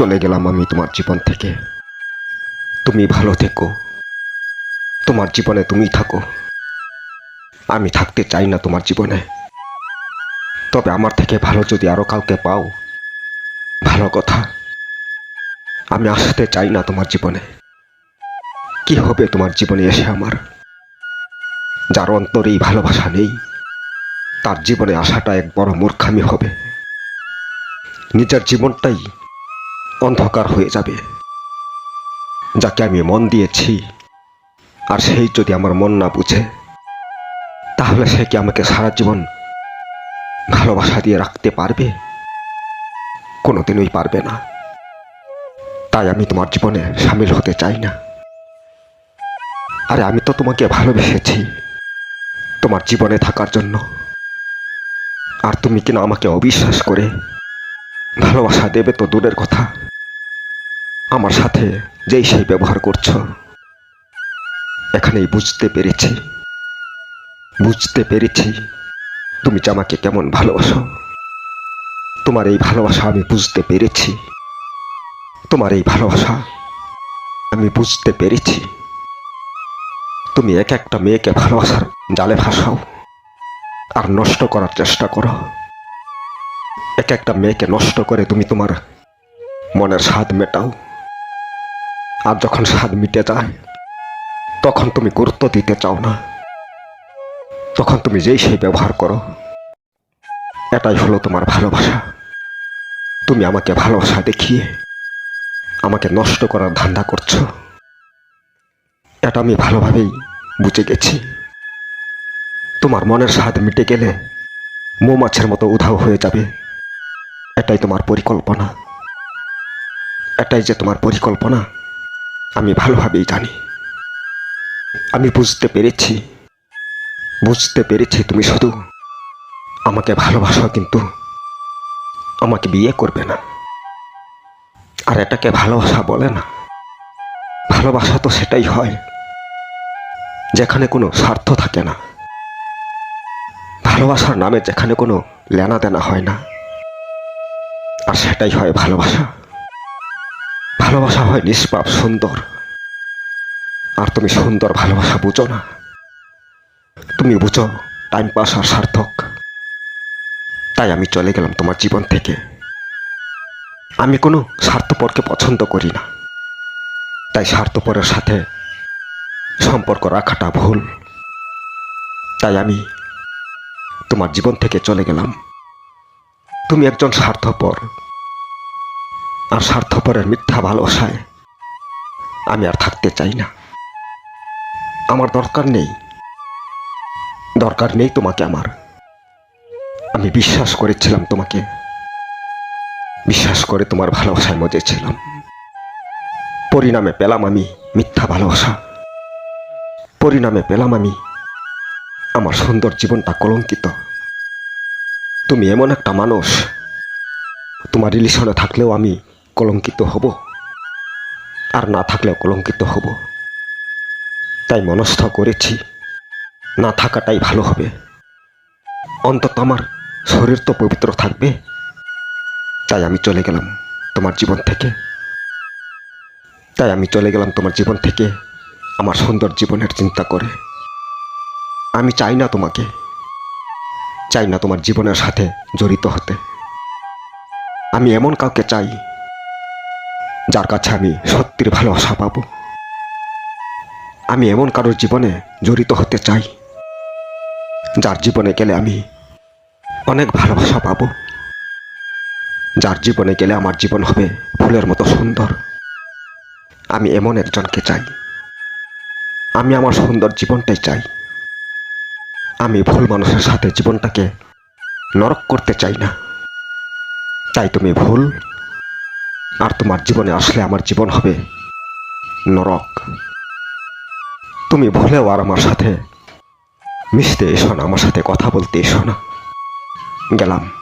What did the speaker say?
চলে গেলাম আমি তোমার জীবন থেকে। তুমি ভালো থেকো। তোমার জীবনে তুমি থাকো। আমি থাকতে চাই না তোমার জীবনে। তবে আমার থেকে ভালো যদি আরও কাউকে পাও, ভালো কথা। আমি আসতে চাই না তোমার জীবনে। কি হবে তোমার জীবনে এসে আমার? যার অন্তরেই ভালোবাসা নেই, তার জীবনে আসাটা এক বড় মূর্খামি হবে। নিজের জীবনটাই অন্ধকার হয়ে যাবে। যাকে আমি মন দিয়েছি, আর সেই যদি আমার মন না বুঝে, তাহলে সে কি আমাকে সারা জীবন ভালোবাসা দিয়ে রাখতে পারবে? কোনোদিনই পারবে না। তাই আমি তোমার জীবনে সামিল হতে চাই না। আরে আমি তো তোমাকে ভালোবেসেছি তোমার জীবনে থাকার জন্য। আর তুমি কিনা আমাকে অবিশ্বাস করে ভালোবাসা দেবে তো দূরের কথা। আমার সাথে যেই সেই ব্যবহার করছ। এখানেই বুঝতে পেরেছি। বুঝতে পেরেছি। তুমি যে আমাকে কেমন ভালোবাসো। তোমার এই ভালোবাসা আমি বুঝতে পেরেছি। তোমার এই ভালোবাসা আমি বুঝতে পেরেছি। তুমি এক একটা মেয়েকে ভালোবাসার জালে ভাসাও আর নষ্ট করার চেষ্টা করো। এক একটা মেয়েকে নষ্ট করে তুমি তোমার মনের স্বাদ মেটাও। আর যখন স্বাদ মিটে যায়, তখন তুমি গুরুত্ব দিতে চাও না। তখন তুমি যেই সেই ব্যবহার করো। এটাই হলো তোমার ভালোবাসা। তুমি আমাকে ভালোবাসা দেখিয়ে আমাকে নষ্ট করার ধান্দা করছ। এটা আমি ভালোভাবেই বুঝে গেছি। তোমার মনের স্বাদ মিটে গেলে মৌমাছের মতো উধাও হয়ে যাবে। এটাই তোমার পরিকল্পনা। এটাই যে তোমার পরিকল্পনা আমি ভালোভাবেই জানি। আমি বুঝতে পেরেছি। বুঝতে পেরেছি তুমি শুধু আমাকে ভালোবাসো কিন্তু আমাকে বিয়ে করবে না। আর এটাকে ভালোবাসা বলে না। ভালোবাসা তো সেটাই হয়, যেখানে কোনো স্বার্থ থাকে না। ভালোবাসার নামে যেখানে কোনো লেনা দেনা হয় না। আর সেটাই হয় ভালোবাসা। ভালোবাসা হয় নিষ্পাপ, সুন্দর। আর তুমি সুন্দর ভালোবাসা বুঝো না। তুমি বুঝো টাইম পাস আর সার্থক। তাই আমি চলে গেলাম তোমার জীবন থেকে। আমি কোনো স্বার্থপরকে পছন্দ করি না। তাই স্বার্থপরের সাথে সম্পর্ক রাখাটা ভুল। তাই আমি তোমার জীবন থেকে চলে গেলাম। তুমি একজন স্বার্থপর। আর স্বার্থপরের মিথ্যা ভালোবাসায় আমি আর থাকতে চাই না। আমার দরকার নেই। দরকার নেই তোমাকে আমার। আমি বিশ্বাস করেছিলাম তোমাকে। বিশ্বাস করে তোমার ভালোবাসায় মজেছিলাম। পরিণামে পেলাম আমি মিথ্যা ভালোবাসা। পরিণামে পেলাম আমি আমার সুন্দর জীবনটা কলঙ্কিত। তুমি এমন একটা মানুষ। তোমার রিলেশনে থাকলেও আমি কলঙ্কিত হব। আর না থাকলেও কলঙ্কিত হব। তাই মনস্থ করেছি, না থাকাটাই ভালো হবে। অন্তত আমার শরীর তো পবিত্র থাকবে। তাই আমি চলে গেলাম তোমার জীবন থেকে। তাই আমি চলে গেলাম তোমার জীবন থেকে, আমার সুন্দর জীবনের চিন্তা করে। আমি চাই না তোমাকে, চাই না তোমার জীবনের সাথে জড়িত হতে। আমি এমন কাউকে চাই যার কাছে আমি সত্যির ভালোবাসা পাবো। আমি এমন কারোর জীবনে জড়িত হতে চাই, যার জীবনে গেলে আমি অনেক ভালোবাসা পাব। যার জীবনে গেলে আমার জীবন হবে ফুলের মতো সুন্দর। আমি এমন একজনকে চাই, আমি আমার সুন্দর জীবনটাই চাই। আমি ভুল মানুষের সাথে জীবনটাকে নরক করতে চাই না। তাই তুমি ভুল আর তোমার জীবনে আসলে আমার জীবন হবে নরক। তুমি ভুলেও আর আমার সাথে মিশতে এসো না, আমার সাথে কথা বলতে এসো না। গেলাম।